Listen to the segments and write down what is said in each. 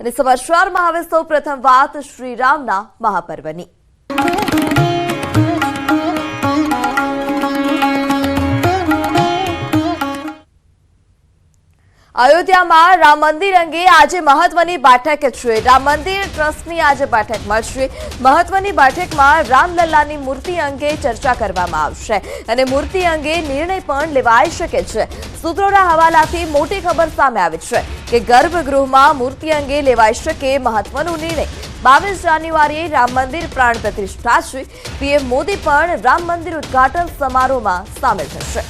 અને સમાચારમાં હવે સૌ પ્રથમ વાત શ્રીરામના મહાપર્વની. અયોધ્યામાં રામ મંદિર અંગે આજે મહત્વની બેઠક છે. રામ મંદિર ટ્રસ્ટની આજે બેઠક મળશે. મહત્વની બેઠકમાં રામલલ્લાની મૂર્તિ અંગે ચર્ચા કરવામાં આવશે અને મૂર્તિ અંગે નિર્ણય પણ લેવાઈ શકે છે. સૂત્રોના હવાલાથી મોટી ખબર સામે આવી છે કે ગર્ભગૃહમાં મૂર્તિ અંગે લેવાઈ શકે મહત્વનો નિર્ણય. બાવીસ જાન્યુઆરીએ રામ મંદિર પ્રાણ પ્રતિષ્ઠા છે. પીએમ મોદી પણ રામ મંદિર ઉદ્ઘાટન સમારોહમાં સામેલ થશે.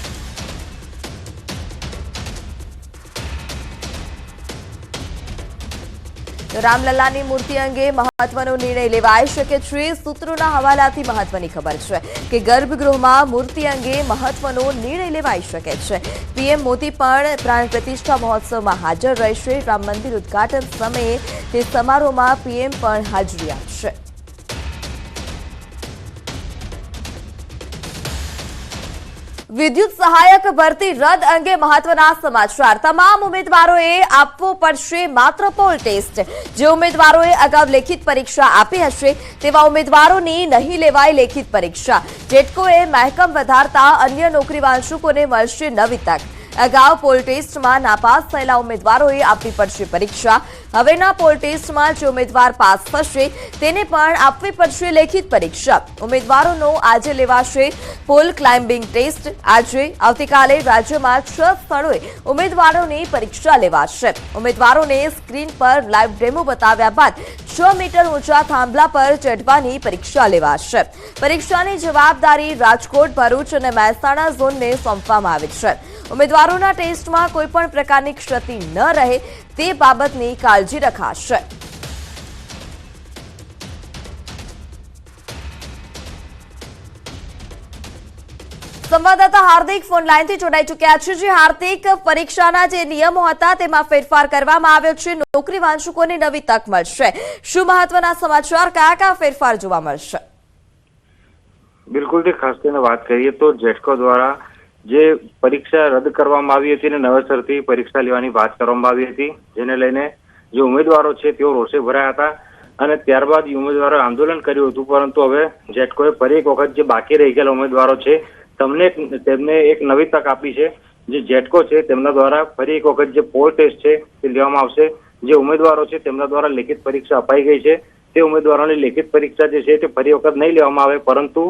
રામલલ્લાની મૂર્તિ અંગે મહત્વનો નિર્ણય લેવાઈ શકે છે સૂત્રોના હવાલાથી મહત્વની ખબર છે કે ગર્ભગૃહમાં મૂર્તિ અંગે મહત્વનો નિર્ણય લેવાઈ શકે છે. પીએમ મોદી પણ પ્રાણ પ્રતિષ્ઠા મહોત્સવમાં હાજર રહેશે. રામ મંદિર ઉદ્ઘાટન સમયે તે સમારોહમાં પીએમ પણ હાજરી આપશે. વિદ્યુત સહાયક ભરતી રદ અંગે મહત્વના સમાચાર. તમામ ઉમેદવારોએ આપવો પડશે માત્ર પોલ ટેસ્ટ જે ઉમેદવારોએ અગાઉ લેખિત પરીક્ષા આપી હશે, તેવા ઉમેદવારોની નહીં લેવાય લેખિત પરીક્ષા. જેટકોએ મહેકમ વધારતા અન્ય નોકરી વાંચકોને મળશે નવી તક. અગાઉ પોલ ટેસ્ટમાં નાપાસ થયેલા ઉમેદવારોએ આપવી પડશે પરીક્ષા. હવેના પોલ ટેસ્ટમાં જે ઉમેદવાર પાસ થશે, તેને પણ આપવી પડશે લેખિત પરીક્ષા. ઉમેદવારોનો આજે લેવાશે પોલ ક્લાઇમ્બિંગ ટેસ્ટ આજે આવતીકાલે રાજ્યમાં છ સ્થળોએ ઉમેદવારોની પરીક્ષા લેવાશે. ઉમેદવારોને સ્ક્રીન પર લાઈવ ડેમો બતાવ્યા બાદ છ મીટર ઊંચા થાંભલા પર ચઢવાની પરીક્ષા લેવાશે. પરીક્ષાની જવાબદારી રાજકોટ, ભરૂચ અને મહેસાણા ઝોનને સોંપવામાં આવી છે. ઉમેદવારોના ટેસ્ટમાં કોઈપણ પ્રકારની ક્ષતિ ન રહે તે બાબતની કાળજી રખાશે. સંવાદદાતા હાર્દિક ફોનલાઈનથી જોડાઈ ચૂક્યા છે. જે હાર્દિક, પરીક્ષાના જે નિયમો હતા તેમાં ફેરફાર કરવામાં આવ્યો છે. નોકરી વાંચકોને નવી તક મળશે. શું મહત્વના સમાચાર, કયા કયા ફેરફાર જોવા મળશે? બિલકુલ ખાસ કરીને વાત કરીએ તો જેટકો દ્વારા જે પરીક્ષા રદ કરવામાં આવી હતી અને નવેસરથી પરીક્ષા લેવાની વાત કરવામાં આવી હતી, જેને લઈને જે ઉમેદવારો છે તેઓ રોષે ભરાયા હતા અને ત્યારબાદ ઉમેદવારોએ આંદોલન કર્યું હતું, પરંતુ હવે જેટકોએ ફરી એક વખત જે બાકી રહી ગયેલા ઉમેદવારો છે, તમને તેમને એક નવી તક આપી છે, જે જેટકો છે તેમના દ્વારા ફરી એક વખત જે પોલ ટેસ્ટ છે તે લેવામાં આવશે, જે ઉમેદવારો છે તેમના દ્વારા લેખિત પરીક્ષા અપાઈ ગઈ છે, તે ઉમેદવારોની લેખિત પરીક્ષા જે છે તે ફરી વખત નહીં લેવામાં આવે, પરંતુ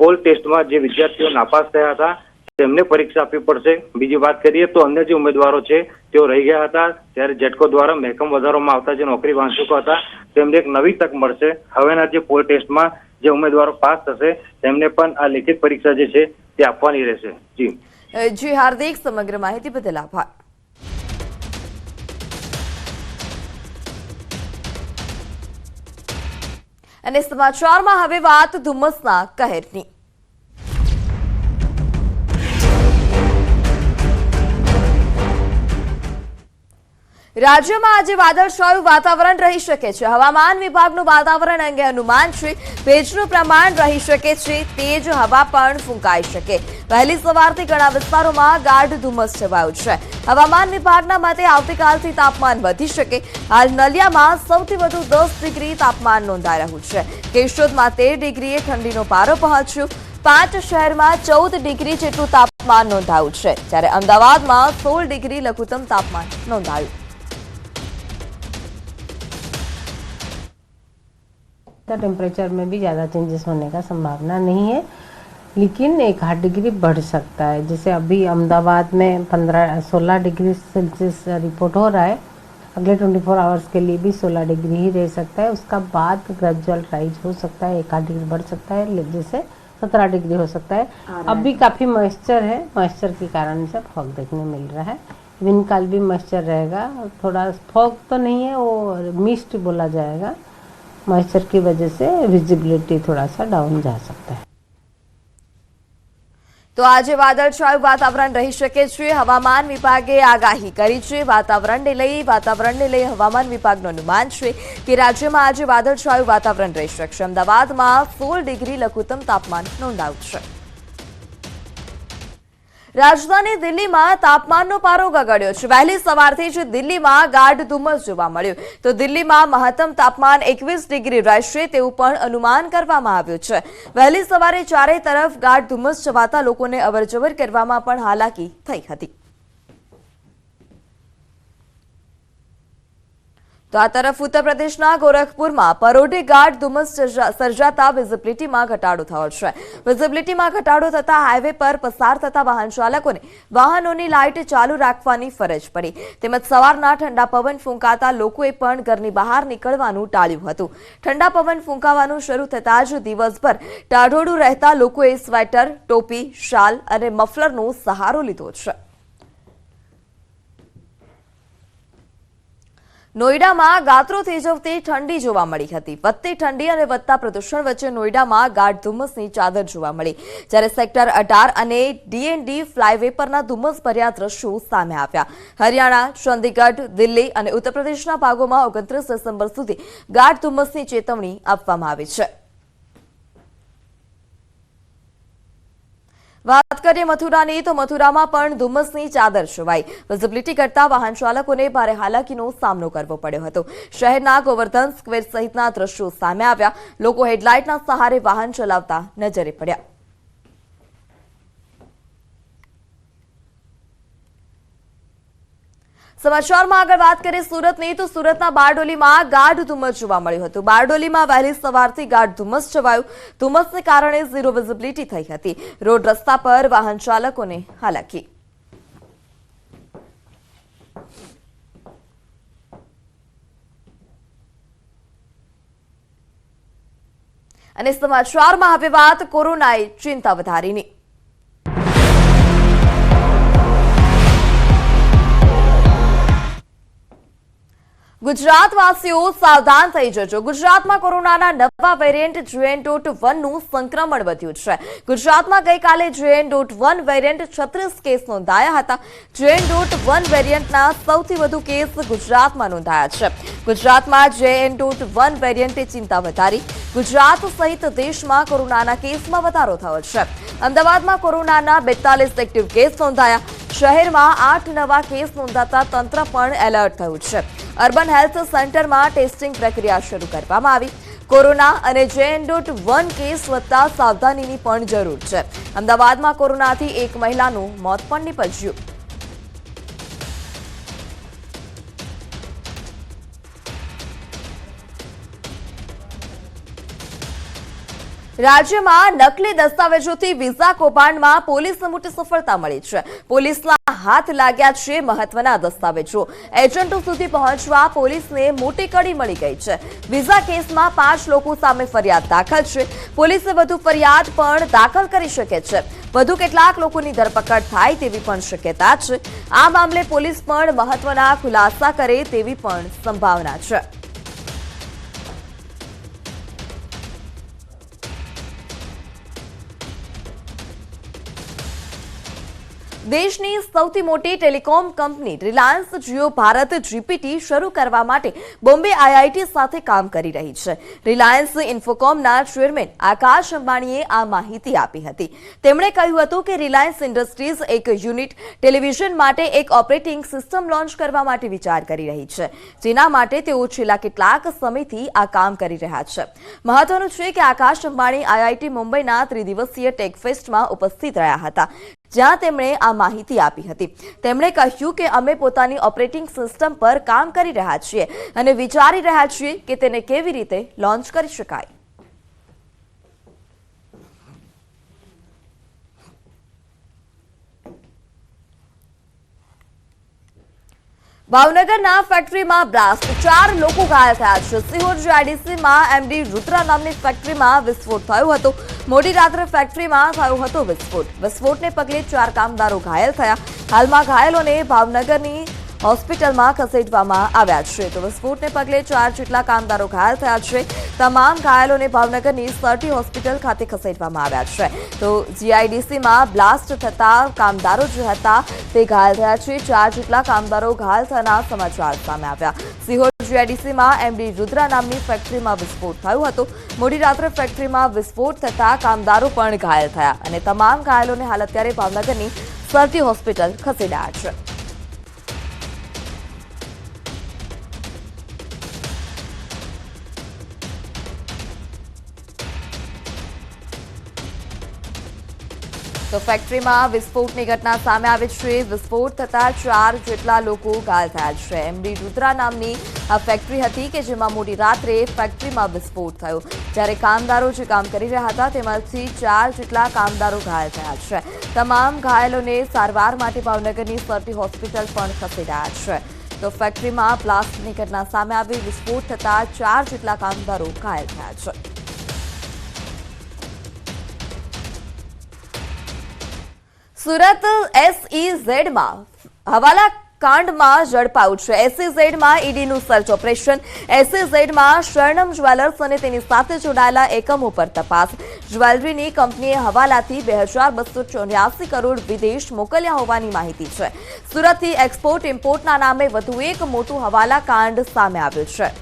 પોલ ટેસ્ટમાં જે વિદ્યાર્થીઓ નાપાસ થયા હતા તેમને પરીક્ષા આપવી પડશે. બીજી વાત કરીએ તો અન્ય જે ઉમેદવારો છે, તેઓ રહી ગયા હતા. ત્યારે જેટકો દ્વારા મહેકમ વધારવામાં આવતા જે નોકરી વાંચકો હતા, તેમને એક નવી તક મળશે. હવેના જે પોલ ટેસ્ટમાં જે ઉમેદવારો પાસ થશે, તેમને પણ આ લેખિત પરીક્ષા જે છે, તે આપવાની રહેશે. જી. જી, હાર્દિક, સમગ્ર માહિતી બદલ આભાર. અને સમાચારમાં હવે વાત ધુમ્મસના કહેરની. રાજ્યમાં આજે વાદળછાયું વાતાવરણ રહી શકે છે. હવામાન વિભાગનું વાતાવરણ અંગે અનુમાન છે. ભેજનું પ્રમાણ રહી શકે છે. તેજ હવા પણ ફૂંકાઈ શકે. વહેલી સવારથી ઘણા વિસ્તારોમાં ગાઢ ધુમ્મસ છવાયું છે. હવામાન વિભાગના મતે આવતીકાલથી તાપમાન વધી શકે. હાલ નલિયામાં સૌથી વધુ દસ ડિગ્રી તાપમાન નોંધાઈ રહ્યું છે. કેશોદમાં તેર ડિગ્રીએ ઠંડીનો પારો પહોંચ્યો. પાંચ શહેરમાં ચૌદ ડિગ્રી જેટલું તાપમાન નોંધાયું છે. જ્યારે અમદાવાદમાં સોળ ડિગ્રી લઘુત્તમ તાપમાન નોંધાયું. का टेम्परेचर में भी ज़्यादा चेंजेस होने का संभावना नहीं है लेकिन एक आध डिग्री बढ़ सकता है। जैसे अभी अहमदाबाद में पंद्रह सोलह डिग्री सेल्सियस रिपोर्ट हो रहा है। अगले ट्वेंटी फोर आवर्स के लिए भी सोलह डिग्री ही रह सकता है। उसका बाद ग्रेजुअल राइज हो सकता है एक आध डिग्री बढ़ सकता है जैसे सत्रह डिग्री हो सकता है। अब भी काफ़ी मॉइस्चर है। मॉइस्चर के कारण से फॉग देखने मिल रहा है। इवन कल भी मॉइस्चर रहेगा। थोड़ा फॉग तो नहीं है वो मिस्ट बोला जाएगा। मॉइस्चर की वजह से विजिबिलिटी थोड़ा सा डाउन जा सकता है તો આજે વાદળછાયું વાતાવરણ રહી શકે છે હવામાન વિભાગે આગાહી કરી છે વાતાવરણને લઈ વાતાવરણને લઈ હવામાન વિભાગનું અનુમાન છે કે રાજ્યમાં આજે વાદળછાયું વાતાવરણ રહી શકશે અમદાવાદમાં સોળ ડિગ્રી લઘુત્તમ તાપમાન નોંધાયું છે રાજધાની દિલ્હીમાં તાપમાનનો પારો ગગડ્યો છે. વહેલી સવારથી જ દિલ્હીમાં ગાઢ ધુમ્મસ જોવા મળ્યું. તો દિલ્હીમાં મહત્તમ તાપમાન એકવીસ ડિગ્રી રહેશે તેવું પણ અનુમાન કરવામાં આવ્યું છે. વહેલી સવારે ચારે તરફ ગાઢ ધુમ્મસ છવાતા લોકોને અવરજવર કરવામાં પણ હાલાકી થઈ હતી. તો આ તરફ ઉત્તર પ્રદેશના ગોરખપુરમાં પરોઢે ગાઢ ધુમ્મસ સર્જાતા વિઝિબિલિટીમાં ઘટાડો થયો છે. વિઝિબિલિટીમાં ઘટાડો થતા હાઈવે પર પસાર થતા વાહન ચાલકોને વાહનોની લાઇટ ચાલુ રાખવાની ફરજ પડી. તેમજ સવારના ઠંડા પવન ફૂંકાતા લોકોએ પણ ઘરની બહાર નીકળવાનું ટાળ્યું હતું. ઠંડા પવન ફૂંકાવાનું શરૂ થતાં જ દિવસભર ટાઢોળું રહેતા લોકોએ સ્વેટર, ટોપી, શાલ અને મફલરનો સહારો લીધો છે. નોઈડામાં ગાત્રો થીજવતી ઠંડી જોવા મળી હતી. વધતી ઠંડી અને વધતા પ્રદૂષણ વચ્ચે નોઈડામાં ગાઢ ધુમ્મસની ચાદર જોવા મળી. જ્યારે સેક્ટર અઢાર અને ડીએનડી ફ્લાયવે પરના ધુમ્મસ ભર્યા દ્રશ્યો સામે આવ્યા. હરિયાણા, ચંદીગઢ, દિલ્હી અને ઉત્તર પ્રદેશના ભાગોમાં ઓગણત્રીસ ડિસેમ્બર સુધી ગાઢ ધુમ્મસની ચેતવણી આપવામાં આવી છે. વાત કરીએ મથુરાની, તો મથુરામાં પણ ધુમ્મસની ચાદર છવાઈ. વિઝિબિલિટી કરતા વાહન ચાલકોને ભારે હાલાકીનો સામનો કરવો પડ્યો હતો. શહેરના ગોવર્ધન સ્ક્વેર સહિતના દ્રશ્યો સામે આવ્યા. લોકો હેડલાઇટના સહારે વાહન ચલાવતા નજરે પડ્યા. સમાચારમાં આગળ વાત કરીએ સુરતની, તો સુરતના બારડોલીમાં ગાઢ ધુમ્મસ જોવા મળ્યું હતું. બારડોલીમાં વહેલી સવારથી ગાઢ ધુમ્મસ છવાયું. ધુમ્મસને કારણે ઝીરો વિઝિબિલિટી થઈ હતી. રોડ રસ્તા પર વાહન ચાલકોને હાલાકી. અને સમાચારમાં હવે વાત કોરોનાએ ચિંતા વધારીની. ગુજરાતવાસીઓ સાવધાન થઈ જજો. ગુજરાતમાં કોરોનાના નવા વેરિયન્ટ જેએન ડોટ વનનું સંક્રમણ વધ્યું છે. ગુજરાતમાં ગઈકાલે જેએન ડોટ વન વેરિયન્ટ છત્રીસ કેસ નોંધાયા હતા. જેએન ડોટ વન વેરિયન્ટના સૌથી વધુ કેસ ગુજરાતમાં નોંધાયા છે. ગુજરાતમાં જેએન ડોટ વન વેરિયન્ટે ચિંતા વધારી. ગુજરાત સહિત દેશમાં કોરોનાના કેસમાં વધારો થયો છે. અમદાવાદમાં કોરોનાના બેતાલીસ એક્ટિવ કેસ નોંધાયા. શહેરમાં આઠ નવા કેસ નોંધાતા તંત્ર પણ એલર્ટ થયું છે. અર્બન હેલ્થ સેન્ટરમાં ટેસ્ટિંગ પ્રક્રિયા શરૂ કરવામાં આવી. કોરોના અને જેએન ડોટ વન કેસ વધતા સાવધાનીની પણ જરૂર છે. અમદાવાદમાં કોરોનાથી એક મહિલાનું મોત પણ નીપજ્યું. રાજ્યમાં નકલી દસ્તાવેજોથી વિઝા કૌભાંડમાં પોલીસને મોટી સફળતા મળી છે. પોલીસના હાથ લાગ્યા છે મહત્વના દસ્તાવેજો. એજન્ટો સુધી પહોંચવા પોલીસને મોટી કડી મળી ગઈ છે. વિઝા કેસમાં પાંચ લોકો સામે ફરિયાદ દાખલ છે. પોલીસે વધુ ફરિયાદ પણ દાખલ કરી શકે છે. વધુ કેટલાક લોકોની ધરપકડ થાય તેવી પણ શક્યતા છે. આ મામલે પોલીસ પણ મહત્વના ખુલાસા કરે તેવી પણ સંભાવના છે. દેશની સૌથી મોટી telecom company Reliance Jio Bharat GPT શરૂ કરવા માટે બોમ્બે આઈઆઈટી સાથે કામ કરી રહી છે. રિલાયન્સ ઇન્ફોકોમના ચેરમેન આકાશ અંબાણીએ આ માહિતી આપી હતી. તેમણે કહ્યું હતું કે રિલાયન્સ ઇન્ડસ્ટ્રીઝ એક યુનિટ ટેલિવિઝન માટે એક ઓપરેટિંગ સિસ્ટમ લોન્ચ કરવા માટે વિચાર કરી રહી છે. જેના માટે તેઓ છેલ્લા કેટલાક સમયથી આ કામ કરી રહ્યા છે. મહત્વનું છે કે આકાશ અંબાણી આઈઆઈટી મુંબઈના ત્રિદિવસીય ટેકફેસ્ટમાં ઉપસ્થિત રહ્યા હતા. જ્યાં તેમણે આ માહિતી આપી હતી. તેમણે કહ્યું કે અમે પોતાની ઓપરેટિંગ સિસ્ટમ પર કામ કરી રહ્યા છીએ અને વિચારી રહ્યા છીએ કે તેને કેવી રીતે લોન્ચ કરી શકાય. ભાવનગરના ફેક્ટરીમાં બ્લાસ્ટ ચાર લોકો ઘાયલ થયા છે. સિહોર જીઆઈડીસીમાં એમડી રુદ્રા નામની ફેક્ટરીમાં વિસ્ફોટ થયો હતો. મોડી રાત્રે ફેક્ટરીમાં થયો હતો વિસ્ફોટ. વિસ્ફોટને પગલે ચાર કામદારો ઘાયલ થયા. હાલમાં ઘાયલોને ભાવનગરની હોસ્પિટલમાં ખસેડવામાં આવ્યા છે. તો વિસ્ફોટને પગલે ચાર જેટલા કામદારો ઘાયલ થયા છે. તમામ ઘાયલોને ભાવનગરની સરટી હોસ્પિટલ ખાતે ખસેડવામાં આવ્યા છે. તો જીઆઈડીસીમાં બ્લાસ્ટ થતા કામદારો જે હતા તે ઘાયલ થયા છે. ચાર જેટલા કામદારો ઘાયલ થયાના સમાચાર સામે આવ્યા. સિહોર જીઆઈડીસીમાં એમડી રુદ્રા નામની ફેક્ટરીમાં વિસ્ફોટ થયો હતો. મોડી રાત્રે ફેક્ટરીમાં વિસ્ફોટ થતા કામદારો પણ ઘાયલ થયા અને તમામ ઘાયલોને હાલ અત્યારે ભાવનગરની સરટી હોસ્પિટલ ખસેડાયા છે. તો ફેક્ટરીમાં વિસ્ફોટની ઘટના સામે આવી છે. વિસ્ફોટ થતા ચાર જેટલા લોકો ઘાયલ થયા છે. એમડી રુદ્રા નામની આ ફેક્ટરી હતી કે જેમાં મોડી રાત્રે ફેક્ટરીમાં વિસ્ફોટ થયો. જ્યારે કામદારો જે કામ કરી રહ્યા હતા, તેમાંથી ચાર જેટલા કામદારો ઘાયલ થયા છે. તમામ ઘાયલોને સારવાર માટે ભાવનગરની સરટી હોસ્પિટલ પણ ખસેડાયા છે. તો ફેક્ટરીમાં બ્લાસ્ટની ઘટના સામે આવી. વિસ્ફોટ થતા ચાર જેટલા કામદારો ઘાયલ થયા છે. સુરત એસઈઝેડમાં હવાલા કાંડમાં ઝડપાયું છે. એસઈઝેડમાં ઈડીનું સર્ચ ઓપરેશન. એસઈઝેડમાં શરણમ જ્વેલર્સ અને તેની સાથે જોડાયેલા એકમો પર તપાસ. જ્વેલરીની કંપનીએ હવાલાથી બે હજાર બસો ચોર્યાસી કરોડ વિદેશ મોકલ્યા હોવાની માહિતી છે. સુરતથી એક્સપોર્ટ ઇમ્પોર્ટના નામે વધુ એક મોટું હવાલા કાંડ સામે આવ્યું છે.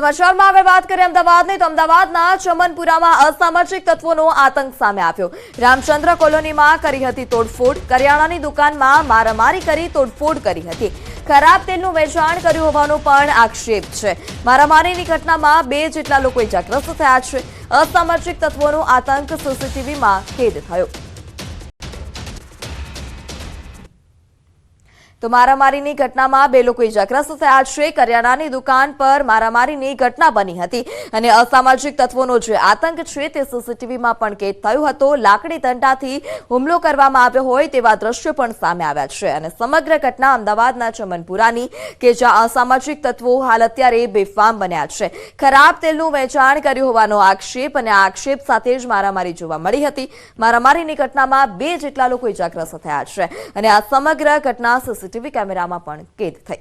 સમાચારમાં આગળ વાત કરીએ અમદાવાદની, તો અમદાવાદના ચમનપુરામાં અસામાજિક તત્વોનો આતંક સામે આવ્યો. રામચંદ્ર કોલોનીમાં કરી હતી તોડફોડ. કરિયાણાની દુકાનમાં મારામારી કરી તોડફોડ કરી હતી. ખરાબ તેલનું વેચાણ કર્યું હોવાનો પણ આક્ષેપ છે. મારામારીની ઘટનામાં બે જેટલા લોકો ઇજાગ્રસ્ત થયા છે. અસામાજિક તત્વોનો આતંક સીસીટીવીમાં કેદ થયો. તો મારામારીની ઘટનામાં બે લોકો ઇજાગ્રસ્ત થયા છે. કરિયાણાની દુકાન પર મારામારીની ઘટના બની હતી અને અસામાજિક તત્વોનો જે આતંક છે તે સીસીટીવીમાં પણ કેદ થયો હતો. લાકડી દંડાથી હુમલો કરવામાં આવ્યો હોય તેવા દ્રશ્યો પણ સામે આવ્યા છે અને સમગ્ર ઘટના અમદાવાદના ચમનપુરાની કે જ્યાં અસામાજિક તત્વો હાલ અત્યારે બેફામ બન્યા છે. ખરાબ તેલનું વેચાણ કર્યું હોવાનો આક્ષેપ અને આક્ષેપ સાથે જ મારામારી જોવા મળી હતી. મારામારીની ઘટનામાં બે જેટલા લોકો ઇજાગ્રસ્ત થયા છે અને આ સમગ્ર ઘટના સીસીટીવી કેમેરામાં પણ કેદ થઈ.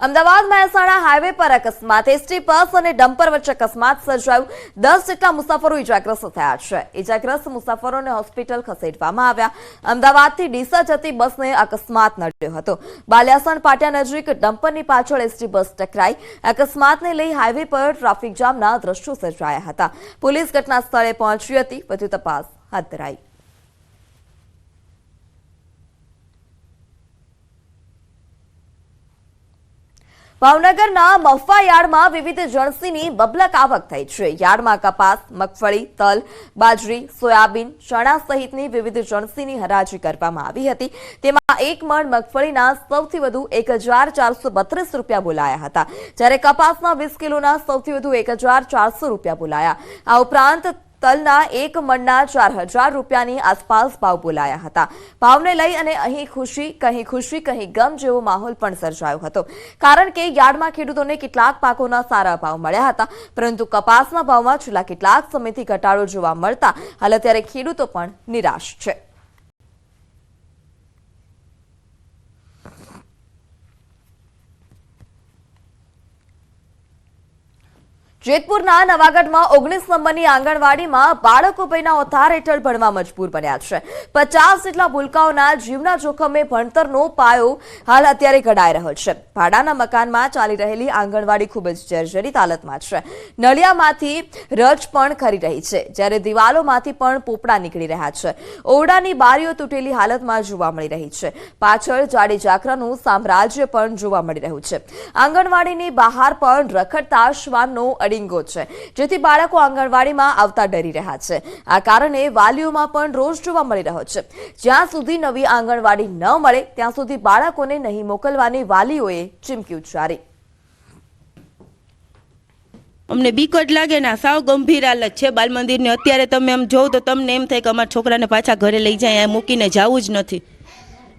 અમદાવાદ મહેસાણા હાઈવે પર અકસ્માત. એસટી બસ અને ડમ્પર વચ્ચે અકસ્માત સર્જાયું. દસ જેટલા મુસાફરો ઇજાગ્રસ્ત થયા છે. ઇજાગ્રસ્ત મુસાફરોને હોસ્પિટલ ખસેડવામાં આવ્યા. અમદાવાદથી ડીસા જતી બસને અકસ્માત નડ્યો હતો. બાલિયાસણ પાટિયા નજીક ડમ્પરની પાછળ એસટી બસ ટકરાઈ. અકસ્માતને લઈ હાઈવે પર ટ્રાફિક જામના દ્રશ્યો સર્જાયા હતા. પોલીસ ઘટના સ્થળે પહોંચી હતી. વધુ તપાસ હાથ ધરાઈ. ભાવનગરના મફા યાર્ડમાં વિવિધ જણસીની બબલક આવક થઈ છે. યાર્ડમાં કપાસ, મગફળી, તલ, બાજરી, સોયાબીન, ચણા સહિતની વિવિધ જણસીની હરાજી કરવામાં આવી હતી. તેમાં એક મણ મગફળીના સૌથી વધુ એક રૂપિયા બોલાયા હતા. જ્યારે કપાસના વીસ કિલોના સૌથી વધુ એક રૂપિયા બોલાયા. આ ઉપરાંત તલના એક મણના ચાર હજાર રૂપિયાની આસપાસ ભાવ બોલાયા હતા. ભાવને લઈ અને અહીં ખુશી કહી ખુશી કહી ગમ જેવો માહોલ પણ સર્જાયો હતો. કારણ કે યાર્ડમાં ખેડૂતોને કેટલાક પાકોના સારા ભાવ મળ્યા હતા, પરંતુ કપાસના ભાવમાં છેલ્લા કેટલાક સમયથી ઘટાડો જોવા મળતા હાલ અત્યારે ખેડૂતો પણ નિરાશ છે. જેતપુરના નવાગઢમાં ઓગણીસ નંબરની આંગણવાડીમાં બાળકો પૈના ઓથાર હેઠળ ભણવા મજબૂર બન્યા છે. પચાસ જેટલા ભૂલકાઓના જીવના જોખમે ભણતરનો પાયો હાલ અત્યારે ઘડાઈ રહ્યો છે. ભાડાના મકાનમાં ચાલી રહેલી આંગણવાડી ખૂબ જ જર્જરિત હાલતમાં છે. નળિયામાંથી રજ પણ ખરી રહી છે, જ્યારે દિવાલોમાંથી પણ પોપડા નીકળી રહ્યા છે. ઓરડાની બારીઓ તૂટેલી હાલતમાં જોવા મળી રહી છે. પાછળ જાડી જાખરાનું સામ્રાજ્ય પણ જોવા મળી રહ્યું છે. આંગણવાડીની બહાર પણ રખડતા શ્વાનનો અડિંગો છે, જેથી બાળકો આંગણવાડીમાં આવતા ડરી રહ્યા છે. આ કારણે વાલીઓમાં પણ રોષ જોવા મળી રહ્યો છે. જ્યાં સુધી નવી આંગણવાડી ન મળે, ત્યાં સુધી બાળકોને નહીં મોકલવાની વાલીઓએ ચીમકી ઉચ્ચારી. અમને બીક જ લાગે ને સાવ ગંભીર હાલત છે બાલ મંદિરની અત્યારે તમે એમ જોવ તો તમને એમ થાય કે અમારા છોકરાને પાછા ઘરે લઈ જાય મૂકીને જવું જ નથી.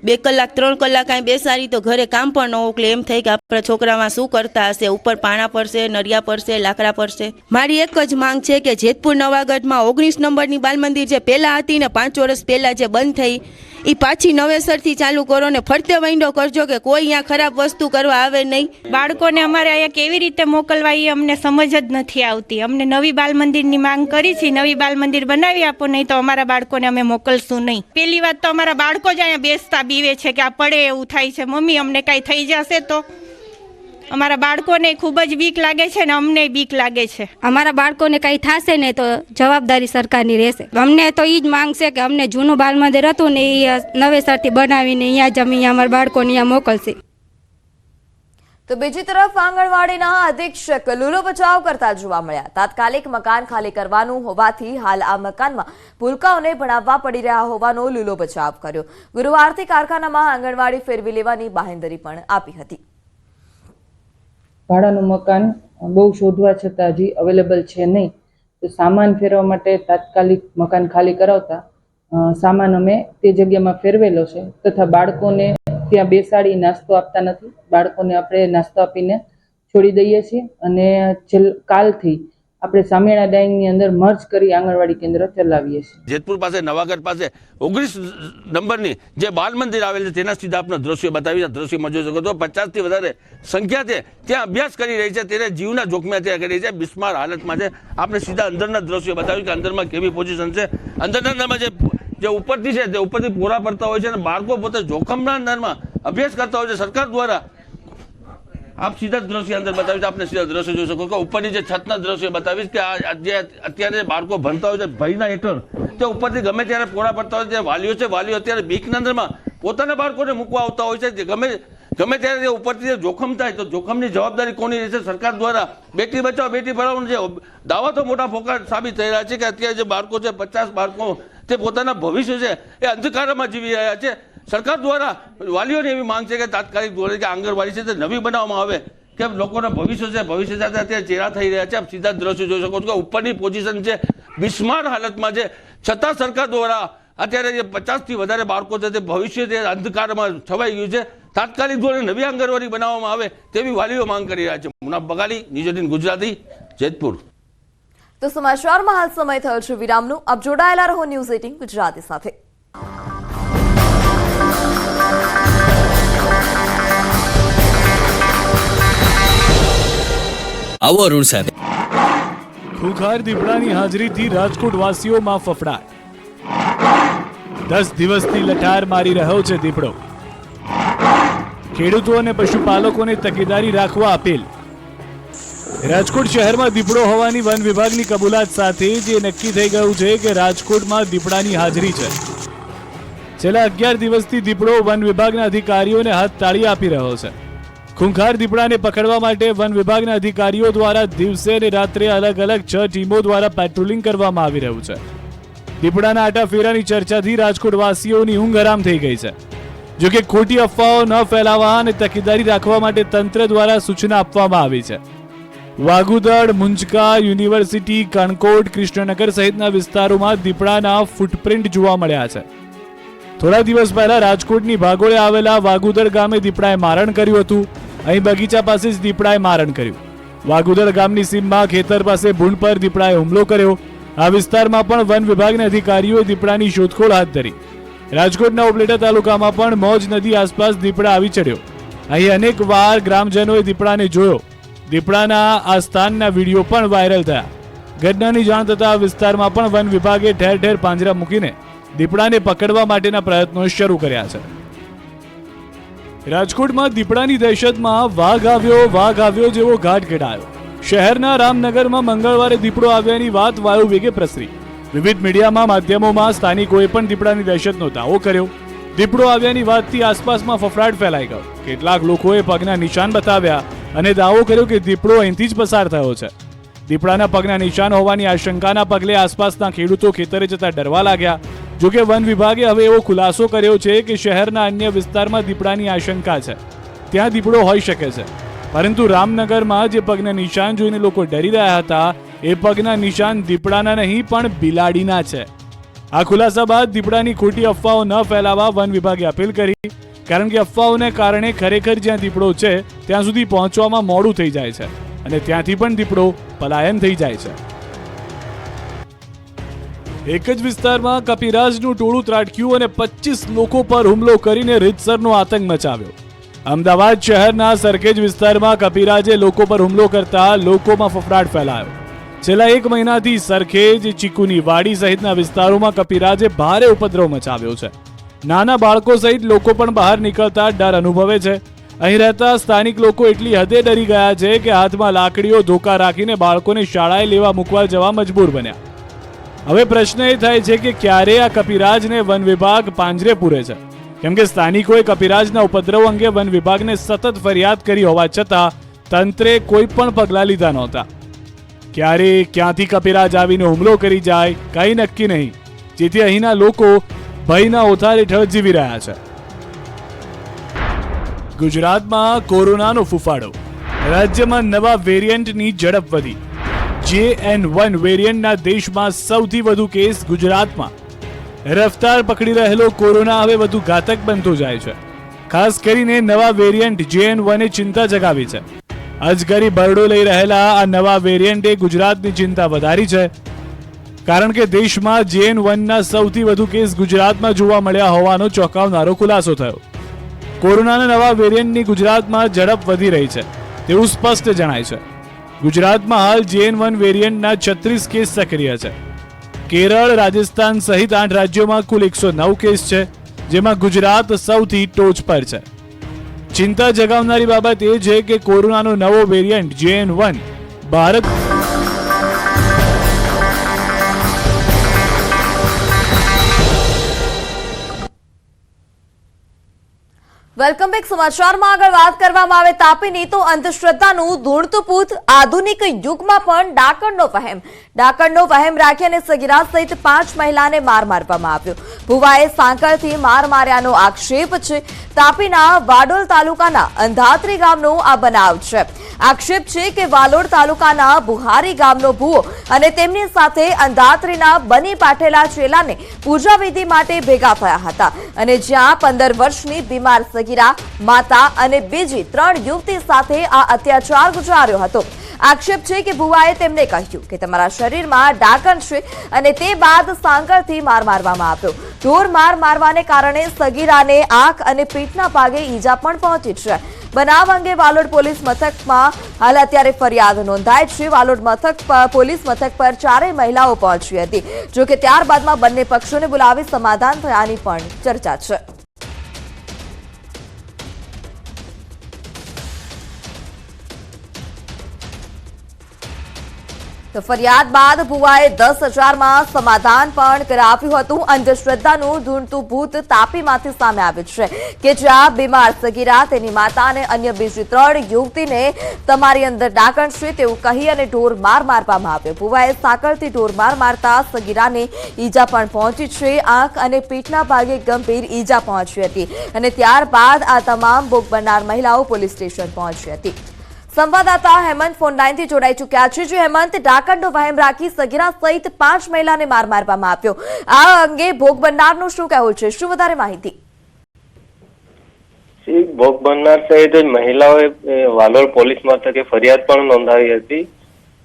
બે કલાક, ત્રણ કલાક કાંઈ બેસાડી તો ઘરે કામ પણ ન ઉકલે. એમ થઈ કે આપણા છોકરામાં શું કરતા હશે? ઉપર પાણા પડશે નરિયા પડશે, લાકડા પડશે. મારી એક જ માંગ છે કે જેતપુર નવાગઢમાં ઓગણીસ નંબરની બાલ મંદિર જે પહેલાં હતી ને પાંચ વર્ષ પહેલાં જે બંધ થઈ એ પાછી નવેસરથી ચાલુ કરો ને ફરતે વાંડો કરજો કે કોઈ અહીંયા ખરાબ વસ્તુ કરવા આવે નહીં. બાળકોને અમારે અહીંયા કેવી રીતે મોકલવા એ અમને સમજ જ નથી આવતી. અમને નવી બાલ મંદિરની માંગ કરી છે, નવી બાલ મંદિર બનાવી આપો, નહીં તો અમારા બાળકોને અમે મોકલશું નહીં. પેલી વાત તો અમારા બાળકો જ અહીંયા બેસતા બીવે છે કે આ પડે એવું થાય છે. મમ્મી, અમને કાંઈ થઈ જશે તો? અમારા બાળકોને ખૂબ જ બીક લાગે છે ને અમને બીક લાગે છે. અમારા બાળકોને કંઈ થશે ને તો જવાબદારી સરકારની રહેશે. અમને તો એ જ માંગ છે કે અમને જૂનું બાલ મંદિર હતું ને એ નવેસરથી બનાવીને અહીંયા જમી અમારા બાળકોને અહીંયા મોકલશે. તો બીજી તરફ આંગણવાડીના અધિક્ષક લૂલો બચાવ કરતા જોવા મળ્યા. તાત્કાલિક મકાન ખાલી કરવાનું હોવાથી હાલ આ મકાનમાં ભૂલકાઓને ભણાવવા પડી રહ્યા હોવાનો લૂલો બચાવ કર્યો. ગુરુવારથી કારખાનામાં આંગણવાડી ફેરવી લેવાની બાહેંધરી પણ આપી હતી. ભાડાનું મકાન બહુ શોધવા છતાં હજી અવેલેબલ છે નહીં. તો સામાન ફેરવા માટે તાત્કાલિક મકાન ખાલી કરાવતા સામાન અમે તે જગ્યામાં ફેરવેલો છે તથા બાળકોને ત્યાં બેસાડી નાસ્તો આપતા નથી. બાળકોને આપણે નાસ્તો આપીને છોડી દઈએ છીએ અને છેલ્લ કાલથી આપણે સામેણા ડાઈંગની અંદર મર્જ કરી આંગણવાડી કેન્દ્ર ચલાવીએ છીએ. જેતપુર પાસે, નવાગઢ પાસે ઓગણીસ નંબરની જે બાલ મંદિર આવેલ છે, તેના સીધા આપણા દ્રશ્ય બતાવી દ્રશ્યમાં જોઈ શકો છો, પચાસથી વધારે સંખ્યા છે ત્યાં અભ્યાસ કરી રહી છે, તેને જીવના જોખમે અત્યારે કરી છે. બિસ્માર હાલતમાં છે. આપણે સીધા અંદરના દ્રશ્યો બતાવ્યું કે અંદરમાં કેવી પોઝિશન છે. અંદરના અંદરમાં જે જે ઉપરથી છે, તે ઉપરથી પૂરા પડતા હોય છે અને બાળકો પોતે જોખમના અંદરમાં અભ્યાસ કરતા હોય છે. સરકાર દ્વારા આપ સીધા દ્રશ્ય અંદર બતાવીશ, આપને સીધા દ્રશ્ય જોઈ શકો કે ઉપરની જે છતના દ્રશ્ય બતાવીશ કે આ જે અત્યારે બાળકો ભણતા હોય છે, ભયના હેઠળ, તે ઉપરથી ગમે ત્યારે પોળા પડતા હોય છે વાલીઓ છે, વાલીઓ અત્યારે બીકના અંદરમાં પોતાના બાળકોને મૂકવા આવતા હોય છે, જે ગમે ગમે ત્યારે ઉપરથી જે જોખમ થાય, તો જોખમની જવાબદારી કોની રહેશે? સરકાર દ્વારા બેટી બચાવો, બેટી ભરાવવાનું જે દાવા તો મોટા ફોકા સાબિત થઈ રહ્યા છે કે અત્યારે જે બાળકો છે, પચાસ બાળકો તે પોતાના ભવિષ્ય છે, એ અંધકારમાં જીવી રહ્યા છે. સરકાર દ્વારા વાલીઓની એવી માંગ છે કે તાત્કાલિક ધોરણે કે આંગણવાડી છે તે નવી બનાવવામાં આવે, કે લોકોના ભવિષ્ય છે, ભવિષ્ય સાથે અત્યારે ચેરા થઈ રહ્યા છે. આપ સીધા દ્રશ્યો જોઈ શકો છો કે ઉપરની પોઝિશન છે, બિસ્માર હાલતમાં છે. છતાં સરકાર દ્વારા અત્યારે જે પચાસથી વધારે બાળકો છે તે ભવિષ્ય તે અંધકારમાં છવાઈ ગયું છે, તાત્કાલિક ધોરણે નવી આંગણવાડી બનાવવામાં આવે તેવી વાલીઓ માંગ કરી રહ્યા છે. મુનાફ બગાલી નિજોદીન ગુજરાતી, જેતપુર. તો સમાચારમાં હાલ સમય થયો છે વિરામનું. આપ જોડાયેલા રહો ન્યૂઝ એટીન ગુજરાતી સાથે. આવો અરુણ સાથે ખુખાર દીપડાની હાજરીથી રાજકોટ વાસીઓમાં ફફડાટ. દસ દિવસથી લઠાર મારી રહ્યો છે દીપડો. ખેડૂતો અને પશુપાલકોને તકેદારી રાખવા અપીલ. રાજકોટ શહેરમાં દીપડો હોવાની વન વિભાગની કબૂલાત સાથે જે નક્કી થઈ ગયું છે કે રાજકોટમાં દીપડાની હાજરી છે. છેલ્લા અગિયાર દિવસથી દીપડો વન વિભાગના અધિકારીઓને હાથ તાળી આપી રહ્યો છે. ખૂંખાર દીપડાને પકડવા માટે વન વિભાગના અધિકારીઓ દ્વારા દિવસે અને રાત્રે અલગ અલગ છ ટીમો દ્વારા પેટ્રોલિંગ કરવામાં આવી રહ્યું છે. દીપડાના આટાફેરાની ચર્ચાથી રાજકોટવાસીઓની ઊંઘ હરામ થઈ ગઈ છે. જો કે ખોટી અફવાઓ ન ફેલાવવા અને તકેદારી રાખવા માટે તંત્ર દ્વારા સૂચના આપવામાં આવી છે. વાગુદળ મુંજકા યુનિવર્સિટી, કણકોટ, કૃષ્ણનગર સહિતના વિસ્તારોમાં દીપડાના ફૂટપ્રિન્ટ જોવા મળ્યા છે. થોડા દિવસ પહેલા રાજકોટની ભાગોળે આવેલા વાગુદર ગામે દીપડાએ મારણ કર્યું હતું. અહીં બગીચા પાસે જ દીપડાએ મારણ કર્યું. વાગુદર ગામની સીમમાં ખેતર પાસે ભૂંડ પર દીપડાએ હુમલો કર્યો. આ વિસ્તારમાં પણ વન વિભાગના અધિકારીઓએ દીપડાની શોધખોળ હાથ ધરી. રાજકોટના ઉપલેટા તાલુકામાં પણ મોજ નદી આસપાસ દીપડા આવી ચડ્યો. અહીં અનેક વાર ગ્રામજનોએ દીપડાને જોયો. દીપડાના આ સ્થાનના વીડિયો પણ વાયરલ થયા. ઘટનાની જાણ થતાં આ વિસ્તારમાં પણ વન વિભાગે ઠેર ઠેર પાંજરા મૂકીને દીપડાને પકડવા માટેના પ્રયત્નો શરૂ કર્યા છે. રાજકોટમાં દીપડાની દહેશતમાં વાઘ આવ્યો વાઘ આવ્યો જેવો ઘાટ ઘડાયો. શહેરના રામનગરમાં મંગળવારે દીપડો આવ્યાની વાત વાયુ વેગે પ્રસરી. વિવિધ મીડિયામાં માધ્યમોમાં સ્થાનિકોએ પણ દીપડાની દહેશતનો દાવો કર્યો. દીપડો આવ્યાની વાતથી આસપાસમાં ફફડાટ ફેલાઈ ગયો. કેટલાક લોકોએ પગના નિશાન બતાવ્યા અને દાવો કર્યો કે દીપડો અહીંથી જ પસાર થયો છે. દીપડાના પગના નિશાન હોવાની આશંકાના પગલે આસપાસના ખેડૂતો ખેતરે જતા ડરવા લાગ્યા. જોકે વન વિભાગે હવે એવો ખુલાસો કર્યો છે કે શહેરના અન્ય વિસ્તારમાં દીપડાની આશંકા છે. ત્યાં દીપડો હોઈ શકે છે. પરંતુ રામનગરમાં જે પગના નિશાન જોઈને લોકો ડરી રહ્યા હતા, એ પગના નિશાન દીપડાના નહીં, પણ બિલાડીના છે. આ ખુલાસા બાદ દીપડાની ખોટી અફવાઓ ન ફેલાવવા વન વિભાગે અપીલ કરી, કારણ કે અફવાઓને કારણે ખરેખર જ્યાં દીપડો છે, ત્યાં સુધી પહોંચવામાં મોડું થઈ જાય છે. અને ત્યાંથી પણ દીપડો પલાયન થઈ જાય છે. એક જ વિસ્તારમાં કપિરાજનું ટોળું ત્રાટક્યું અને પચીસ લોકો પર હુમલો કરીને રીતસરનો આતંક મચાવ્યો. અમદાવાદ શહેરના સરખેજ વિસ્તારમાં કપિરાજે લોકો પર હુમલો કરતા લોકોમાં ફફડાટ ફેલાયો. છેલ્લા એક મહિનાથી સરખેજ, ચીકુની વાડી સહિતના વિસ્તારોમાં કપિરાજે ભારે ઉપદ્રવ મચાવ્યો છે. નાના બાળકો સહિત લોકો પણ બહાર નીકળતા ડર અનુભવે છે. અહીં રહેતા સ્થાનિક લોકો એટલી હદે ડરી ગયા છે કે હાથમાં લાકડીઓ ધોકા રાખીને બાળકોને શાળાએ લેવા મૂકવા જવા મજબૂર બન્યા. હવે પ્રશ્ન એ થાય છે કે ક્યારે આ કપિરાજને વન વિભાગ પાંજરે પૂરે છે? કેમ કે સ્થાનિકોએ કપિરાજના ઉપદ્રવ અંગે વન વિભાગને સતત ફરિયાદ કરી હોવા છતાં તંત્રે કોઈ પણ પગલાં લીધા નહોતા. ક્યારે ક્યાંથી કપિરાજ આવીને હુમલો કરી જાય, કંઈ નક્કી નહીં. જેથી અહીંના લોકો ભયના ઓથાર હેઠળ જીવી રહ્યા છે. ગુજરાતમાં કોરોનાનો ફૂફાડો. રાજ્યમાં નવા વેરિયન્ટની ઝડપ વધી. જે એન વન વેરિયન્ટના દેશમાં સૌથી વધુ કેસ ગુજરાતમાં. રફતાર પકડી રહેલો કોરોના હવે વધુ ઘાતક બનતો જાય છે. ખાસ કરીને નવા વેરિયન્ટ જે એન વને ચિંતા જગાવી છે. અજગરી બરડો લઈ રહેલા આ નવા વેરિયન્ટે ગુજરાતની ચિંતા વધારી છે. કારણ કે દેશમાં જે એન વનના સૌથી વધુ કેસ ગુજરાતમાં જોવા મળ્યા હોવાનો ચોંકાવનારો ખુલાસો થયો. કોરોનાના નવા વેરિયન્ટની ગુજરાતમાં ઝડપ વધી રહી છે, તેવું સ્પષ્ટ જણાય છે. ગુજરાતમાં હાલ જેએન વન વેરિયન્ટના છત્રીસ કેસ સક્રિય છે. કેરળ, રાજસ્થાન સહિત આઠ રાજ્યોમાં કુલ એકસો નવ કેસ છે, જેમાં ગુજરાત સૌથી ટોચ પર છે. ચિંતા જગાવનારી બાબત એ છે કે કોરોનાનો નવો variant JN one Bharat welcome back સમાચારમાં. આગળ વાત કરવામાં આવે તાપીની તો અંધશ્રદ્ધાનું ધૂળતું પૂત આધુનિક યુગમાં પણ ડાકણનો વહેમ. ડાકણનો વહેમ રાખી સગીરા સહિત પાંચ મહિલાને માર મારવામાં આવ્યો. ભુવાએ સાંકળથી માર માર્યાનો આક્ષેપ છે. તાપીના વાડોલ તાલુકાના અંધાત્રી ગામનો આ બનાવ છે. આક્ષેપ છે કે વાલોડ તાલુકાના બુહારી ગામનો ભુવો અને તેમની સાથે અંધાત્રીના બની પાઠેલા ચેલાને પૂજા વિધિ માટે ભેગા થયા હતા. અને જ્યાં પંદર વર્ષની બીમાર સગીરા માતા અને બીજી ત્રણ યુવતી સાથે આ અત્યાચાર ગુજાર્યો હતો. આક્ષેપ છે કે ભુવાએ તેમને કહ્યું કે તમારા શરીરમાં ડાકણ છે અને તે બાદ સાંકળથી માર મારવામાં આવ્યો. ઢોર માર મારવાને કારણે સગીરાને આંખ અને પીઠના ભાગે ઈજા પણ પહોંચી છે. બનાવ અંગે વાલોડ પોલીસ મથકમાં હાલ અત્યારે ફરિયાદ નોંધાઈ છે. વાલોડ મથક પોલીસ મથક પર ચારેય મહિલાઓ પહોંચી હતી. જોકે ત્યારબાદમાં બંને પક્ષોને બોલાવી સમાધાન થયાની પણ ચર્ચા છે. તો ફરિયાદ બાદ ભુવાએ દસ હજારમાં સમાધાન પણ કરાવ્યું હતું. અંધશ્રદ્ધાનું ધૂણતું ભૂત તાપીમાંથી સામે આવ્યું છે કે જ્યાં બીમાર સગીરા, તેની માતા અને અન્ય બીજી ત્રણ યુવતીને તમારી અંદર ડાકણ છે તેવું કહી અને ઢોર માર મારવામાં આવ્યો. ભુવાએ સાંકળથી ઢોર માર મારતા સગીરાને ઈજા પણ પહોંચી છે. આંખ અને પીઠના ભાગે ગંભીર ઈજા પહોંચી હતી અને ત્યારબાદ આ તમામ ભોગ બનનાર મહિલાઓ પોલીસ સ્ટેશન પહોંચી હતી. સંવાદદાતા હેમંત ફોન લાઈનથી જોડાઈ ચૂક્યા છે. જે હેમંત ડાકણનો વહેમ રાખી સગીરા સહિત પાંચ મહિલાને માર મારવામાં આવ્યો. આ અંગે ભોગ બનનારનું શું કહેવું છે? શું વધારે માહિતી? ભોગ બનનાર સહિત મહિલાઓએ વાલોર પોલીસ મથકે ફરિયાદ પણ નોંધાવી હતી.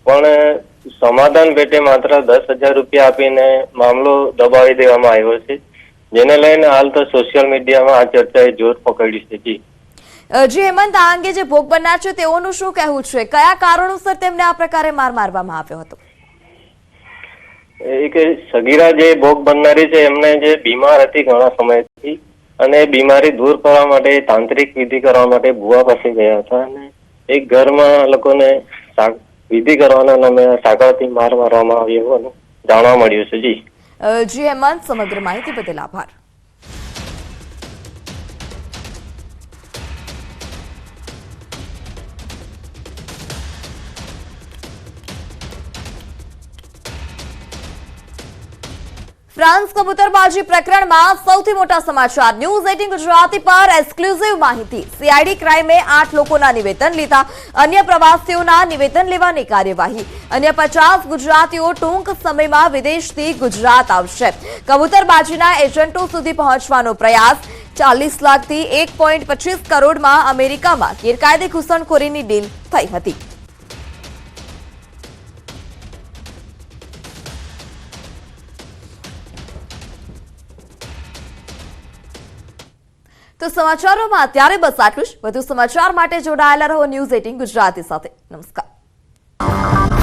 પણ સમાધાન પેટે માત્ર દસ હજાર રૂપિયા આપીને મામલો દબાવી દેવામાં આવ્યો છે. જેને લઈને હાલ તો સોશિયલ મીડિયામાં આ ચર્ચાએ જોર પકડી છે. જી હેમંત આ અંગે જે ભોગ બનનાર છે તેઓનું શું કહેવું છે? કયા કારણોસર તેમને આ પ્રકારે માર મારવામાં આવ્યો હતો? એ કે સગીરા જે ભોગ બનનારી છે એમને જે બીમાર હતી ઘણા સમયથી અને બીમારી દૂર કરવા માટે તાંત્રિક વિધિ કરવા માટે ભુવા પાસે ગયા હતા અને એક ઘરમાં લોકોને વિધિ કરવાના નામે સાંકળથી માર મારવામાં આવ્યો હોવાનું જાણવા મળ્યું છે. જી. જી હેમંત સમગ્ર માહિતી બદલ આભાર. ફ્રાન્સ કબૂતરબાજી પ્રકરણમાં સૌથી મોટા સમાચાર. ન્યૂઝ એટીન ગુજરાતી પર એક્સક્લુઝિવ માહિતી. સીઆઈડી ક્રાઇમે આઠ લોકોના નિવેદન લીધા. અન્ય પ્રવાસીઓના નિવેદન લેવાની કાર્યવાહી. અન્ય પચાસ ગુજરાતીઓ ટૂંક સમયમાં વિદેશથી ગુજરાત આવશે. કબૂતરબાજીના એજન્ટો સુધી પહોંચવાનો પ્રયાસ. ચાલીસ લાખથી એક કરોડમાં અમેરિકામાં ગેરકાયદે ઘૂસણખોરીની ડીલ થઈ હતી. તો સમાચારોમાં અત્યારે બસ આટલું જ. વધુ સમાચાર માટે જોડાયેલા રહો ન્યૂઝ એટીન ગુજરાતી સાથે. નમસ્કાર.